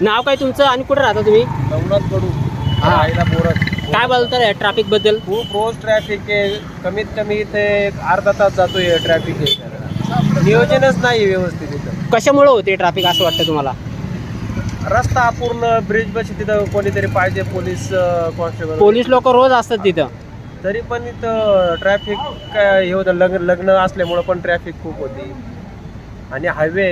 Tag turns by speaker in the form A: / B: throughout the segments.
A: नाव काय तुमचं आणि कुठं राहता तुम्ही?
B: नवनाथ कडू
A: हा.
B: आईला बोरस.
A: काय बोलता ट्रॅफिकबद्दल?
B: खूप रोज ट्रॅफिक आहे. कमीत कमी इथे एक अर्धा तास जातोय ट्रॅफिक आहे. नियोजनच नाही व्यवस्थित इथं.
A: कशामुळे होते ट्रॅफिक असं वाटतं तुम्हाला?
B: रस्ता पूर्ण ब्रिज बस तिथं कोणीतरी पाहिजे पोलीस कॉन्स्टेबल
A: पोलीस लोक रोज असतात तिथं.
B: तरी पण इथं ट्रॅफिक काय हे होतं लग्न लग्न असल्यामुळं पण ट्रॅफिक खूप होती. आणि हायवे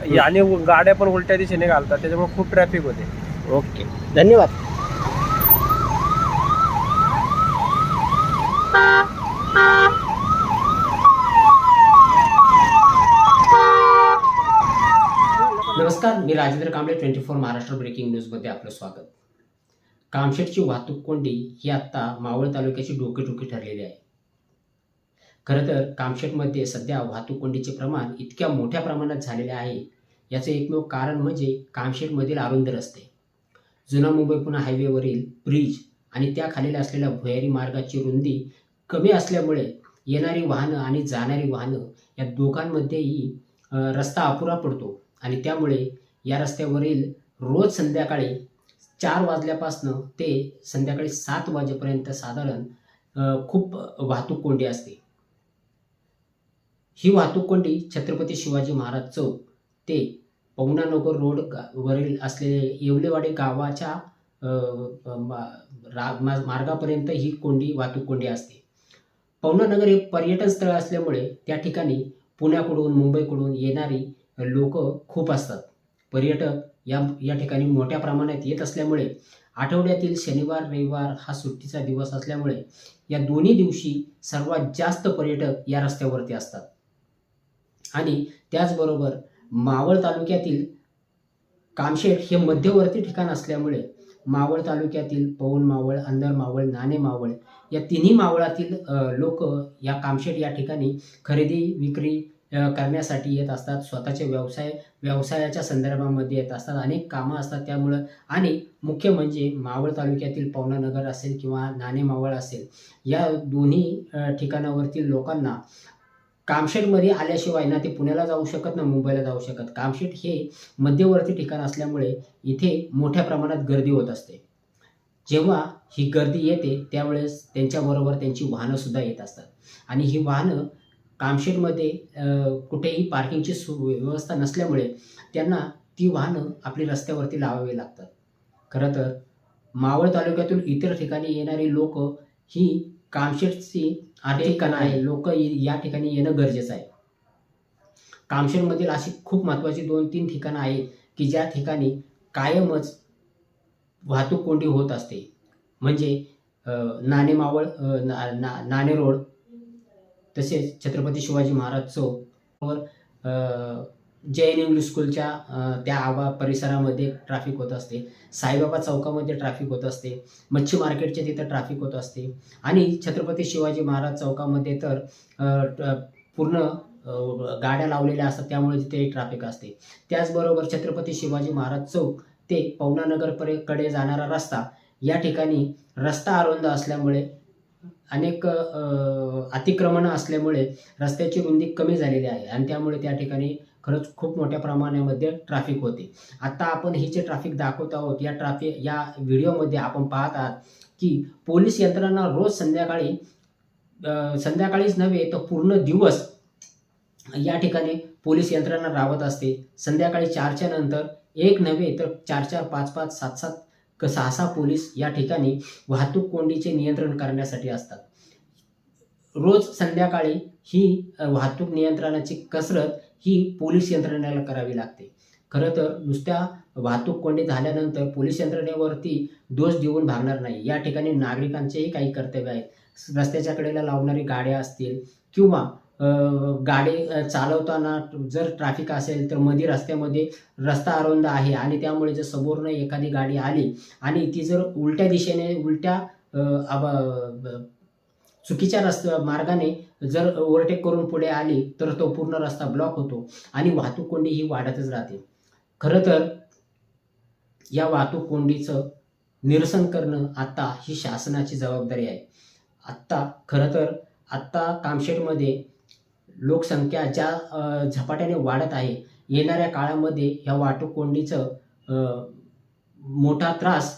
B: आणि गाड्या पण उलट्या दिशेने घालतात त्याच्यामुळे खूप ट्रॅफिक होते.
A: ओके. धन्यवाद. नमस्कार मी Rajendra Kamble twenty four Maharashtra breaking न्यूजमध्ये आपलं स्वागत. कामशेटची वाहतूक कोंडी ही आत्ता मावळ तालुक्याची डोकेटोकी ठरलेली आहे. खरं तर कामशेटमध्ये सध्या वाहतूक कोंडीचे प्रमाण इतक्या मोठ्या प्रमाणात झालेले आहे. याचे एकमेव कारण म्हणजे कामशेटमधील अरुंद रस्ते. जुना मुंबई पुणे हायवेवरील ब्रिज आणि त्याखालील असलेल्या भुयारी मार्गाची रुंदी कमी असल्यामुळे येणारी वाहनं आणि जाणारी वाहनं या दोघांमध्येही रस्ता अपुरा पडतो आणि त्यामुळे या रस्त्यावरील रोज संध्याकाळी चार वाजल्यापासनं ते संध्याकाळी सात वाजेपर्यंत साधारण खूप वाहतूक कोंडी असते. ही वाहतूक कोंडी छत्रपती शिवाजी महाराज चौक ते पवनानगर रोड वरील असलेले येवलेवाडी गावाच्या मा- रा- मा- मार्गापर्यंत ही कोंडी वाहतूक कोंडी असते. पवनानगर हे पर्यटन स्थळ असल्यामुळे त्या ठिकाणी पुण्याकडून मुंबईकडून येणारी लोक खूप असतात. पर्यटक या या ठिकाणी मोठ्या प्रमाणात येत असल्यामुळे आठवड्यातील शनिवार रविवार हा सुट्टीचा दिवस असल्यामुळे या दोन्ही दिवशी सर्वात जास्त पर्यटक या रस्त्यावरती असतात. आणि त्याचबरोबर मावळ तालुक्यातील कामशेठ हे मध्यवर्ती ठिकाण असल्यामुळे मावळ तालुक्यातील पवन मावळ अंदर मावळ नाणे मावळ या तिन्ही मावळातील लोक या कामशेट या ठिकाणी खरेदी विक्री करण्यासाठी येत असतात. स्वतःचे व्यवसाय व्यवसायाच्या संदर्भामध्ये येत असतात. अनेक कामं असतात त्यामुळं. आणि मुख्य म्हणजे मावळ तालुक्यातील पवनानगर असेल किंवा नाणे मावळ असेल या दोन्ही ठिकाणावरतील लोकांना कामशेटमध्ये आल्याशिवाय ना ते पुण्याला जाऊ शकत ना मुंबईला जाऊ शकत. कामशेट हे मध्यवर्ती ठिकाण असल्यामुळे इथे मोठ्या प्रमाणात गर्दी होत असते. जेव्हा ही गर्दी येते त्यावेळेस त्यांच्याबरोबर त्यांची वाहनं सुद्धा येत असतात. आणि ही वाहनं कामशेटमध्ये कुठेही पार्किंगची सु व्यवस्था नसल्यामुळे त्यांना ती वाहनं आपली रस्त्यावरती लावावी लागतात. खरं तर मावळ तालुक्यातून इतर ठिकाणी येणारी लोक ही कामशेटची आर्थिक कणा आहे. लोक या ठिकाणी येणं गरजेचं आहे. कामशेटमधील अशी खूप महत्त्वाची दोन तीन ठिकाणं आहेत की ज्या ठिकाणी कायमच वाहतूक कोंडी होत असते. म्हणजे अ, नाणे मावळ अ, ना, ना, नाणे रोड तसेच छत्रपती शिवाजी महाराज चौक वर जैन इंग्लिश स्कूलच्या त्या आवा परिसरामध्ये ट्रॅफिक होत असते. साईबाबा चौकामध्ये ट्रॅफिक होत असते. मच्छी मार्केटच्या तिथं ट्रॅफिक होत असते. आणि छत्रपती शिवाजी महाराज चौकामध्ये तर पूर्ण गाड्या लावलेल्या असतात. त्यामुळे तिथे ट्रॅफिक असते. त्याचबरोबर छत्रपती शिवाजी महाराज चौक ते पवनानगर जाणारा रस्ता या ठिकाणी रस्ता अरुंद असल्यामुळे अनेक अतिक्रमणं असल्यामुळे रस्त्याची रुंदी कमी झालेली आहे. आणि त्यामुळे त्या ठिकाणी खरंच खूप मोठ्या प्रमाणामध्ये ट्रॅफिक होते. आत्ता आपण ही जे ट्रॅफिक दाखवत आहोत या ट्रॅफिक या व्हिडिओमध्ये आपण पाहत आहात की पोलीस यंत्रणा रोज संध्याकाळी संध्याकाळीच नव्हे तर पूर्ण दिवस या ठिकाणी पोलीस यंत्रणा राबत असते. संध्याकाळी चारच्या नंतर एक नव्हे तर चार चार पाच पाच सात सात सहा सहा पोलीस या ठिकाणी वाहतूक कोंडीचे नियंत्रण करण्यासाठी असतात. रोज संध्याकाळी ही वाहतूक नियंत्रणाची कसरत ही पोलीस यंत्रणेला करावी लागते. खरं तर नुसत्या वाहतूक कोंडी झाल्यानंतर पोलीस यंत्रणेवरती दोष देऊन भागणार नाही. या ठिकाणी नागरिकांचेही काही कर्तव्य आहेत. रस्त्याच्या कडेला लावणारी गाड्या असतील किंवा गाडी चालवताना जर ट्रॅफिक असेल तर मध्ये रस्त्यामध्ये रस्ता अरुंद आहे आणि त्यामुळे जर समोरनं एखादी गाडी आली आणि ती जर उलट्या दिशेने उलट्या चुकीच्या रस्त्या मार्गाने जर ओव्हरटेक करून पुढे आली तर तो पूर्ण रस्ता ब्लॉक होतो आणि वाहतूक कोंडी ही वाढतच राहते. खरं तर या वाहतूक कोंडीचं निरसन करणं आत्ता ही शासनाची जबाबदारी आहे. आत्ता खरं तर आत्ता कामशेटमध्ये लोकसंख्या ज्या झपाट्याने वाढत आहे येणाऱ्या काळामध्ये ह्या वाहतूक कोंडीचं मोठा त्रास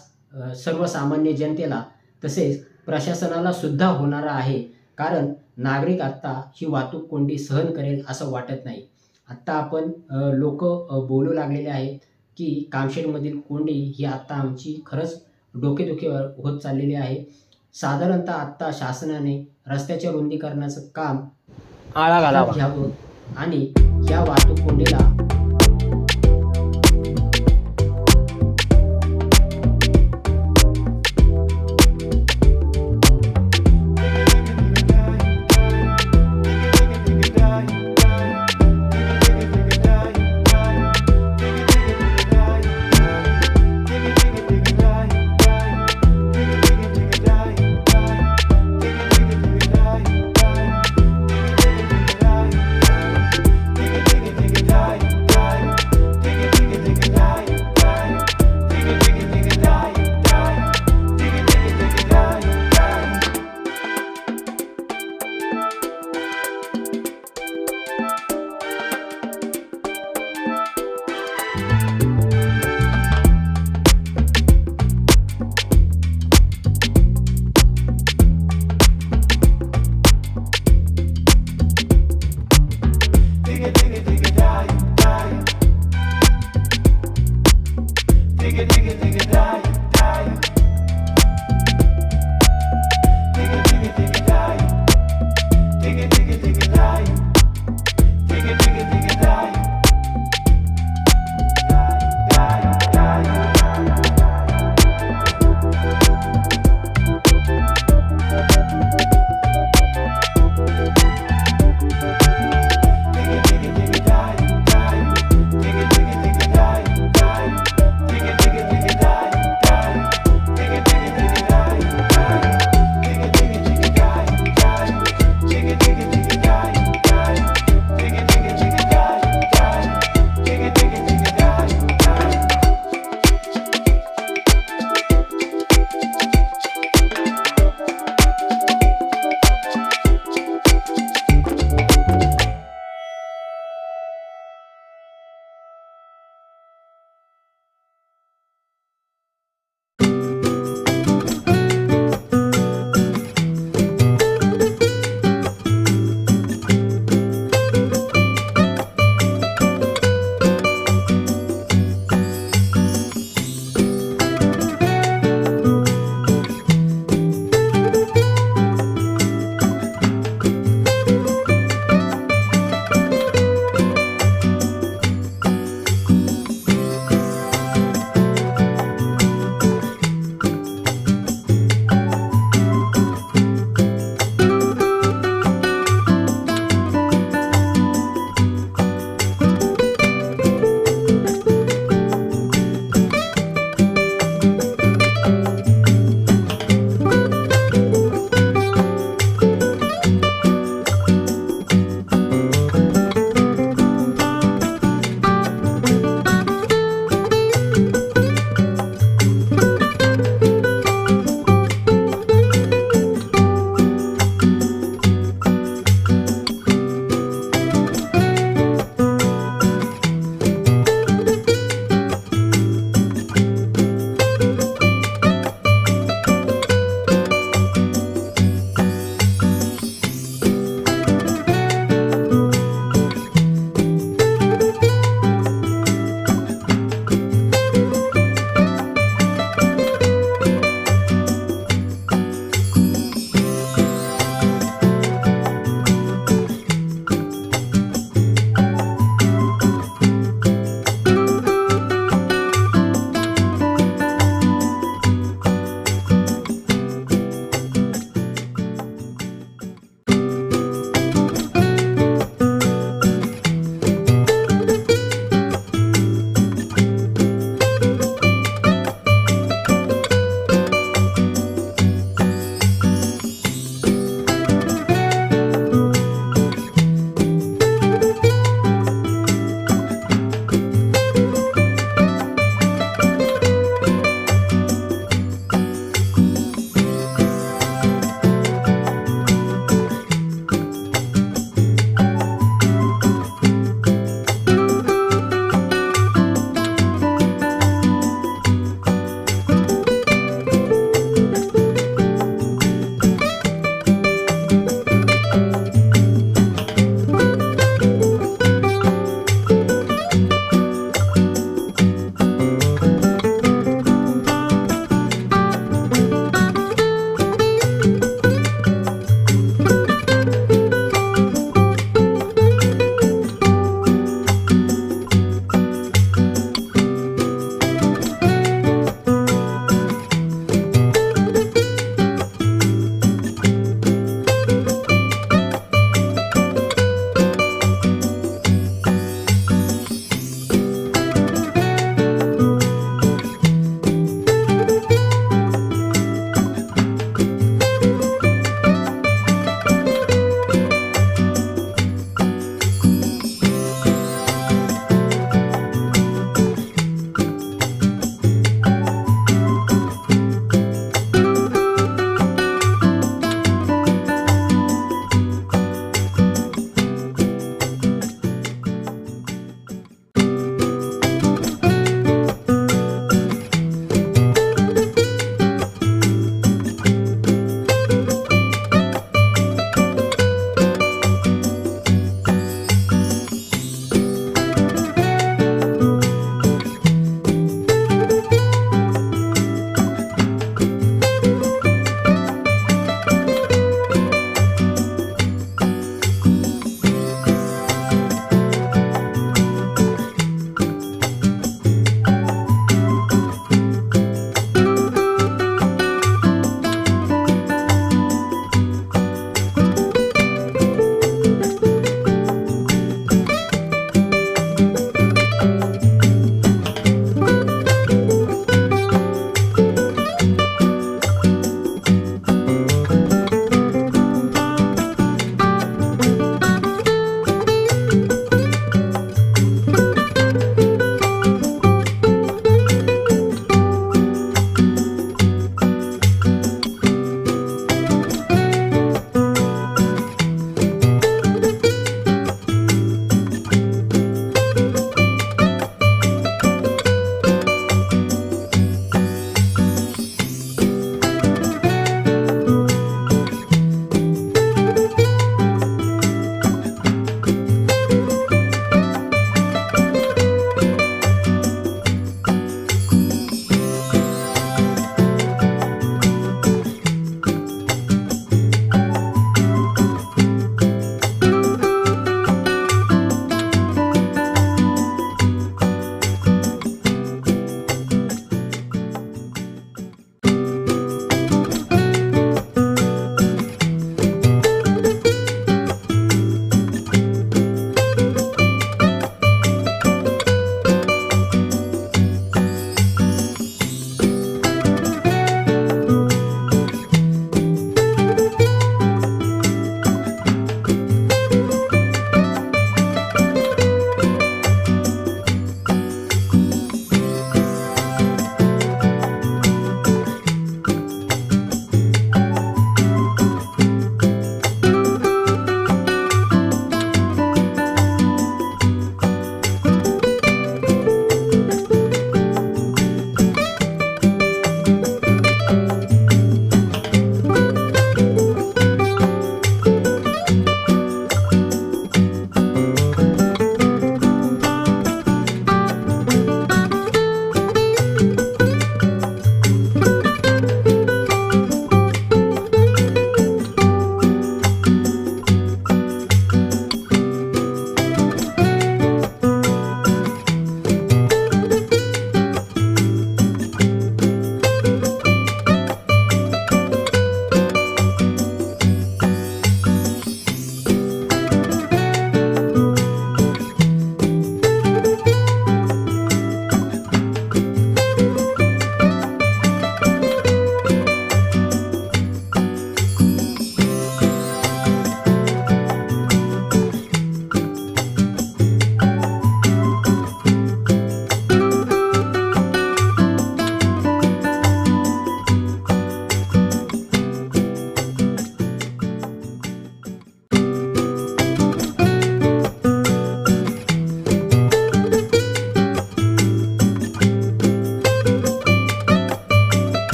A: सर्वसामान्य जनतेला तसेच प्रशासनाला सुद्धा होणारा आहे. कारण नागरिक आत्ता ही वाहतूक कोंडी सहन करेल असं वाटत नाही. आत्ता आपण लोक बोलू लागलेले आहेत की कामशेडमधील कोंडी ही आत्ता आमची खरंच डोकेदुखी होत चाललेली आहे. साधारणतः आत्ता शासनाने रस्त्याच्या रुंदीकरणाचं काम
C: आळा घालावा.
A: घ्यावं आणि या वाहतूक कोंडीला